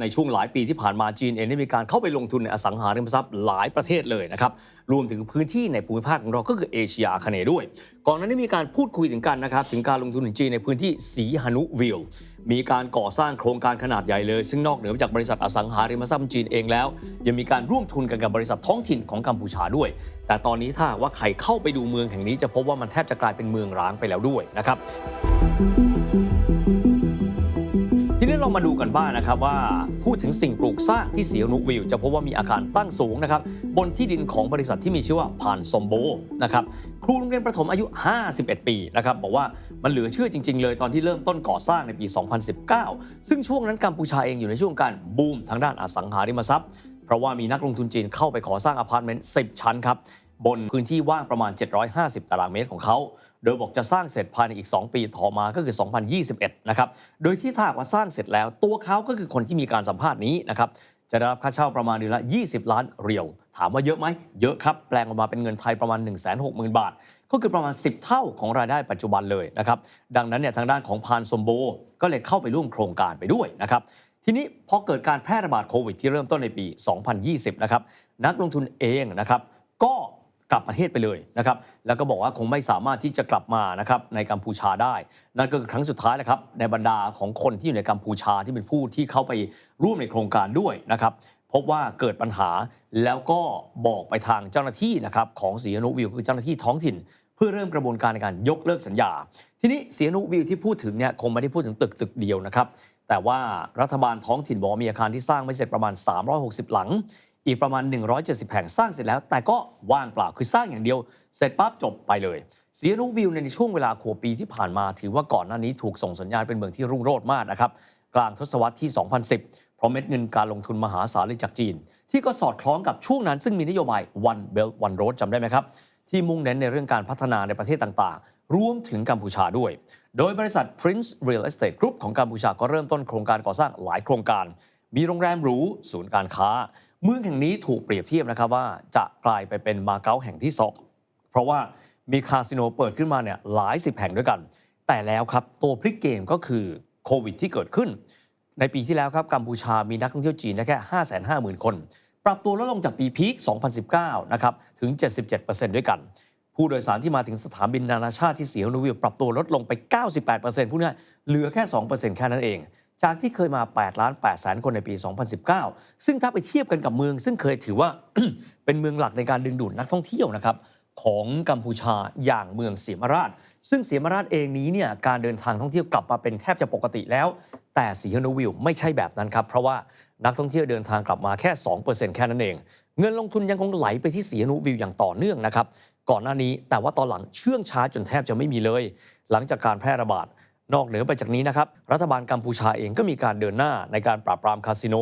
ในช่วงหลายปีที่ผ่านมาจีนเองได้มีการเข้าไปลงทุนในอสังหาริมทรัพย์หลายประเทศเลยนะครับรวมถึงพื้นที่ในภูมิภาคของเราก็คือเอเชียอาคเนด้วย ก่อนหน้านี้มีการพูดคุยถึงกันนะครับถึงการลงทุนของจีนในพื้นที่สีหนุวิลมีการก่อสร้างโครงการขนาดใหญ่เลย ซึ่งนอกเหนือจากบริษัทอสังหาริมทรัพย์จีนเองแล้ว ยังมีการร่วมทุนกันกับบริษัทท้องถิ่นของกัมพูชาด้วย แต่ตอนนี้ถ้าว่าใครเข้าไปดูเมืองแห่งนี้จะพบว่ามันแทบจะกลายเป็นเมืองร้างไปแล้วด้วยนะครับ นี้เรามาดูกันบ้างนะครับว่าพูดถึงสิ่งปลูกสร้างที่สีนุวิว จะพบว่ามีอาคารตั้งสูงนะครับบนที่ดินของบริษัทที่มีชื่อว่าพานสมโบนะครับครูโรงเรียนประถมอายุ 51 ปีนะครับบอกว่ามันเหลือเชื่อจริง ๆ เลยตอนที่เริ่มต้นก่อสร้างในปี 2019 ซึ่งช่วงนั้นกัมพูชาเองอยู่ในช่วงการบูมทางด้านอสังหาริมทรัพย์ เพราะว่ามีนักลงทุนจีนเข้าไปขอสร้างอพาร์ตเมนต์10 ชั้นครับ บนพื้นที่ว่างประมาณ 750 ตารางเมตรของเขา โดยบอกจะสร้างเสร็จภายในอีก 2 ปีต่อมาก็คือ 2021 นะครับ โดยที่ถ้าหากว่าสร้างเสร็จแล้วตัวเขาก็คือคนที่มีการสัมภาษณ์นี้นะครับ จะได้รับค่าเช่าประมาณเดือนละ 20 ล้านเรียญถามว่าเยอะไหม เยอะครับ แปลงออกมาเป็นเงินไทยประมาณ 160,000 บาท ก็คือประมาณ 10 เท่าของรายได้ปัจจุบันเลยนะครับ ดังนั้นเนี่ยทางด้านของพานสมโบก็เลยเข้าไปร่วมโครงการไปด้วยนะครับทีนี้พอเกิดการแพร่ระบาดโควิดที่เริ่มต้นในปี 2020 นะครับ นักลงทุนเองนะครับ ก็ กลับประเทศไปเลยนะครับแล้วก็บอกว่าคงไม่สามารถที่จะกลับมานะครับในกัมพูชาได้ นั่นก็คือครั้งสุดท้ายนะครับในบรรดาของคนที่อยู่ในกัมพูชาที่เป็นผู้ที่เข้าไปร่วมในโครงการด้วยนะครับพบว่าเกิดปัญหาแล้วก็บอกไปทางเจ้าหน้าที่นะครับของสีนุวิวคือเจ้าหน้าที่ท้องถิ่น เพื่อเริ่มกระบวนการในการยกเลิกสัญญา ทีนี้สีนุวิวที่พูดถึงเนี่ยคงไม่ได้พูดถึงตึกตึกเดียวนะครับแต่ว่ารัฐบาลท้องถิ่นบอกมีอาคารที่สร้างไม่เสร็จประมาณ 360 หลัง อีกประมาณ 170 แห่งสร้างเสร็จแล้ว แต่ก็ว่างเปล่าคือสร้างอย่างเดียว เสร็จปั๊บจบไปเลยเสียนุวิวในช่วงเวลาโคปีที่ผ่านมา ถือว่าก่อนหน้านี้ถูกส่งสัญญาณเป็นเมืองที่รุ่งโรจน์มากนะครับกลางทศวรรษที่ 2010 เพราะเม็ดเงินการลงทุนมหาศาลเลยจากจีน ที่ก็สอดคล้องกับช่วงนั้นซึ่งมีนโยบาย One Belt One Road จำได้ไหมครับ ที่มุ่งเน้นในเรื่องการพัฒนาในประเทศต่างๆ รวมถึงกัมพูชาด้วย โดยบริษัท Prince Real Estate Group ของกัมพูชาก็เริ่มต้นโครงการก่อสร้างหลายโครงการ มีโรงแรมหรูศูนย์การค้า เมืองแห่งนี้ถูกเปรียบเทียบนะครับว่าจะกลายไปเป็นมาเก๊าแห่งที่สองเพราะว่ามีคาสิโนเปิดขึ้นมาเนี่ยหลายสิบแห่งด้วยกัน แต่แล้วครับตัวพลิกเกมก็คือโควิดที่เกิดขึ้น ในปีที่แล้วครับกัมพูชามีนักท่องเที่ยวจีนแค่ 550,000 คน ปรับตัวลดลงจากปีพีค 2019 นะครับถึง 77%ด้วยกัน ผู้โดยสารที่มาถึงสถานบินนานาชาติที่เสียนุวิวปรับตัวลดลงไป 98%พูดง่ายเหลือแค่ 2%แค่นั้นเอง จากที่เคยมา8ล้าน8แสนคนในปี 2019 ซึ่งถ้าไปเทียบกันกับเมือง ซึ่งเคยถือว่าเป็นเมืองหลักในการดึงดูดนักท่องเที่ยวนะครับของกัมพูชาอย่างเมืองเสียมราช ซึ่งเสียมราชเองนี้เนี่ยการเดินทางท่องเที่ยวกลับมาเป็นแทบจะปกติแล้ว แต่สีฮนวิวไม่ใช่แบบนั้นครับ เพราะว่านักท่องเที่ยวเดินทางกลับมาแค่ 2%แค่นั้นเอง เงินลงทุนยังคงไหลไปที่สีฮนวิวอย่างต่อเนื่องนะครับก่อนหน้านี้แต่ว่าตอนหลังเชื่องช้าจนแทบจะไม่มีเลย หลังจากการแพร่ระบาด นอกเหนือไปจากนี้นะครับรัฐบาลกัมพูชาเองก็มีการเดินหน้าในการปราบปรามคาสิโน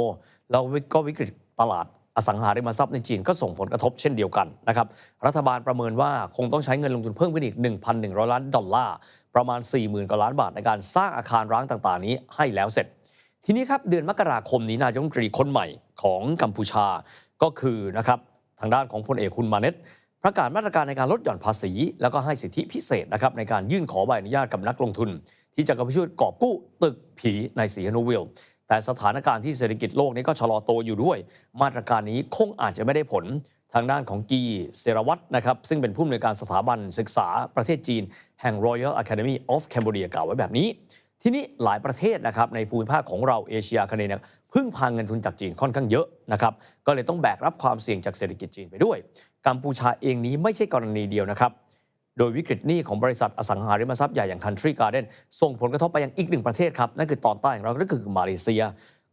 แล้วก็วิกฤตตลาดอสังหาริมทรัพย์ในจีนก็ส่งผลกระทบเช่นเดียวกันนะครับรัฐบาลประเมินว่าคงต้องใช้เงินลงทุนเพิ่มขึ้นอีก 1,100 ล้านดอลลาร์ประมาณ 40,000กว่าล้านบาทในการสร้างอาคารร้างต่างๆ นี้ให้แล้วเสร็จ ทีนี้ครับเดือนมกราคมนี้นายกรัฐมนตรีคนใหม่ของกัมพูชาก็คือนะครับทางด้านของพลเอกคุณมาเน็ตประกาศมาตรการในการลดหย่อนภาษี แล้วก็ให้สิทธิพิเศษนะครับในการยื่นขอใบอนุญาตกับนักลงทุน ที่จะกำลังช่วยกอบกู้ตึกผีในสีฮนูวิลแต่สถานการณ์ที่เศรษฐกิจโลกนี้ก็ชะลอโตอยู่ด้วย มาตรการนี้คงอาจจะไม่ได้ผลทางด้านของกีเซรวัตนะครับซึ่งเป็นผู้อำนวยการสถาบันศึกษาประเทศจีน แห่ง Royal Academy of Cambodia กล่าวไว้แบบนี้ ทีนี้หลายประเทศนะครับในภูมิภาคของเราเอเชียอาเน่พึ่งพางเงินทุนจากจีนค่อนข้างเยอะนะครับก็เลยต้องแบกรับความเสี่ยงจากเศรษฐกิจจีนไปด้วยกัมพูชาเองนี้ไม่ใช่กรณีเดียวนะครับ โดยวิกฤตหนี้ของบริษัทอสังหาริมทรัพย์ใหญ่อย่าง Country Garden ส่งผลกระทบไปยังอีกหนึ่งประเทศครับ นั่นคือตอนใต้ของเราก็คือมาเลเซีย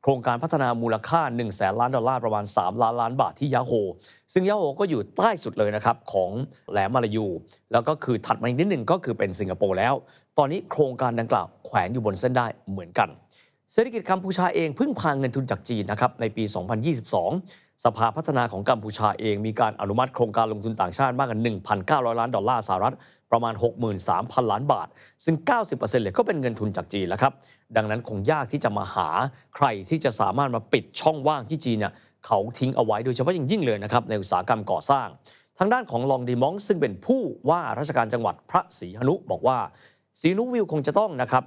โครงการพัฒนามูลค่า1 0 0 0 0แสนล้านดอลลาร์ประมาณ 3 ล้านล้านบาทที่ยาโฮ ซึ่งยาโฮก็อยู่ใต้สุดเลยนะครับ ของแหลมมาลายู แล้วก็คือถัดมาอีกนิดหนึ่งก็คือเป็นสิงคโปร์แล้ว ตอนนี้โครงการดังกล่าวแขวนอยู่บนเส้นได้เหมือนกัน เศรษฐกิจกัมพูชาเองพึ่งพาเงินทุนจากจีนนะครับในปี 2022 สภาพัฒนาของกัมพูชาเองมีการอนุมัติโครงการลงทุนต่างชาติมากกว่า1,900 ล้านดอลลาร์สหรัฐ ประมาณ 63,000 ล้านบาท ซึ่ง 90%เลยก็เป็นเงินทุนจากจีนแล้วครับ ดังนั้นคงยากที่จะมาหาใครที่จะสามารถมาปิดช่องว่างที่จีนเนี่ยเขาทิ้งเอาไว้โดยเฉพาะอย่างยิ่งเลยนะครับในอุตสาหกรรมก่อสร้าง ทางด้านของลองดีมองซึ่งเป็นผู้ว่าราชการจังหวัดพระศรีหนุบอกว่าสีนุวิวคงจะต้องนะครับ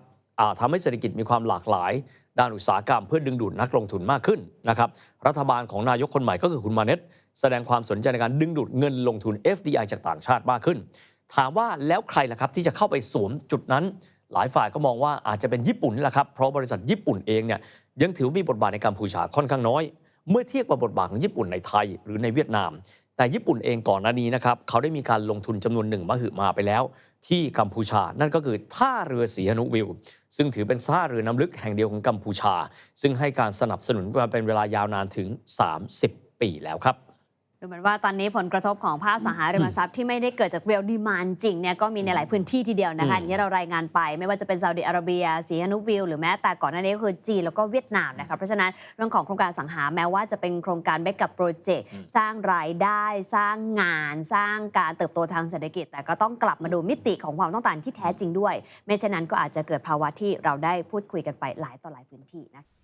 ทำให้เศรษฐกิจมีความหลากหลาย ด้านอุตสาหกรรมเพื่อดึงดูดนักลงทุนมากขึ้นนะครับรัฐบาลของนายกคนใหม่ก็คือคุณมาเน็ตแสดงความสนใจในการดึงดูดเงินลงทุน FDI จากต่างชาติมากขึ้น ถามว่าแล้วใครล่ะครับที่จะเข้าไปสวมจุดนั้น หลายฝ่ายก็มองว่าอาจจะเป็นญี่ปุ่นนี่แหละครับเพราะบริษัทญี่ปุ่นเองเนี่ยยังถือมีบทบาทในกัมพูชาค่อนข้างน้อย เมื่อเทียบกับบทบาทของญี่ปุ่นในไทยหรือในเวียดนาม แต่ญี่ปุ่นเองก่อนหน้านี้นะครับเขาได้มีการลงทุนจำนวนหนึ่งมาหึมาไปแล้ว ที่กัมพูชา นั่นก็คือท่าเรือสีหนุวิว ซึ่งถือเป็นท่าเรือน้ำลึกแห่งเดียวของกัมพูชา ซึ่งให้การสนับสนุนมาเป็นเวลายาวนานถึง 30 ปีแล้วครับ ดูเหมือนว่าตอนนี้ผลกระทบของภาคอสังหาริมทรัพย์ที่ไม่ได้เกิดจากเรียลดีมานจริงเนี่ยก็มีในหลายพื้นที่ทีเดียวนะคะอืมอย่างที่เรารายงานไป ไม่ว่าจะเป็นซาอุดิอาระเบียสีฮนุวิวหรือแม้แต่ก่อนหน้านี้ก็คือจีนแล้วก็เวียดนามนะคะเพราะฉะนั้นเรื่องของโครงการสังหาแม้ว่าจะเป็นโครงการเบกกับโปรเจกต์สร้างรายได้สร้างงาน สร้างการเติบโตทางเศรษฐกิจ แต่ก็ต้องกลับมาดูมิติของความต้องการที่แท้จริงด้วย ไม่เช่นนั้นก็อาจจะเกิดภาวะที่เราได้พูดคุยกันไปหลายต่อหลายพื้นที่นะคะ